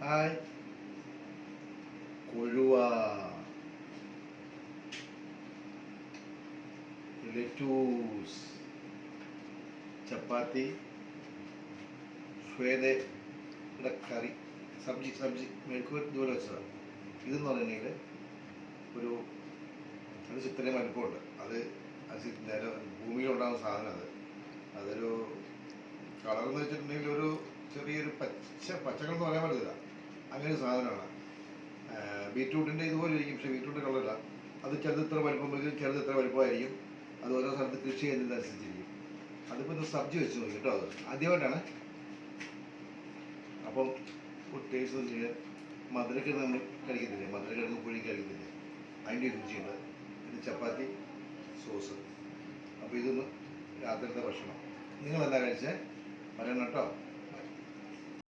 Hi കൊഴുവ. Lettuce chapati ശ്വേതയുടെ കറി. സബ്ജി സബ്ജി. മെഴുക്ക് ഇതുപോലെ വെച്ചതാണ് ഇതെന്ന് പറഞ്ഞിട്ടുണ്ടെങ്കിൽ ഒരു അത് ചിത്രയും വലിപ്പമുണ്ട്. അത് ഭൂമിയിലുണ്ടാകുന്ന സാധനം അത്. അതൊരു കളർ എന്ന് വെച്ചിട്ടുണ്ടെങ്കിൽ ഒരു ചെറിയൊരു പച്ച പച്ചക്കളർ എന്ന് പറയാൻ പറ്റില്ല അങ്ങനെ ഒരു സാധനമാണ്. ബീറ്റ്റൂട്ടിന്റെ ഇതുപോലെ ഇരിക്കും പക്ഷേ ബീറ്റ്റൂട്ട് കളറില്ല. അത് ചിലത് ഇത്ര വലുപ്പം വരും ചിലത് ഇത്ര വലുപ്പമായിരിക്കും. അത് ഓരോ സ്ഥലത്ത് കൃഷി ചെയ്യുന്നതനുസരിച്ചിരിക്കും. അതിപ്പോൾ ഇത് സബ്ജി വെച്ച് നോക്കി കേട്ടോ അത്. ആദ്യമായിട്ടാണ്. അപ്പം ടേസ്റ്റ് ചെയ്യുക മധുരക്കിഴങ്ങ് നമ്മൾ കഴിക്കത്തില്ലേ? മധുരക്കിഴങ്ങ് പുഴി കഴിക്കത്തില്ലേ? അതിന്റെ രുചിയുണ്ട്. ഇത് ചപ്പാത്തി സോസ്. അപ്പോൾ ഇതൊന്ന് രാത്രിയിലത്തെ ഭക്ഷണം. നിങ്ങളെന്താ കഴിച്ചേ? പറയണം കേട്ടോ.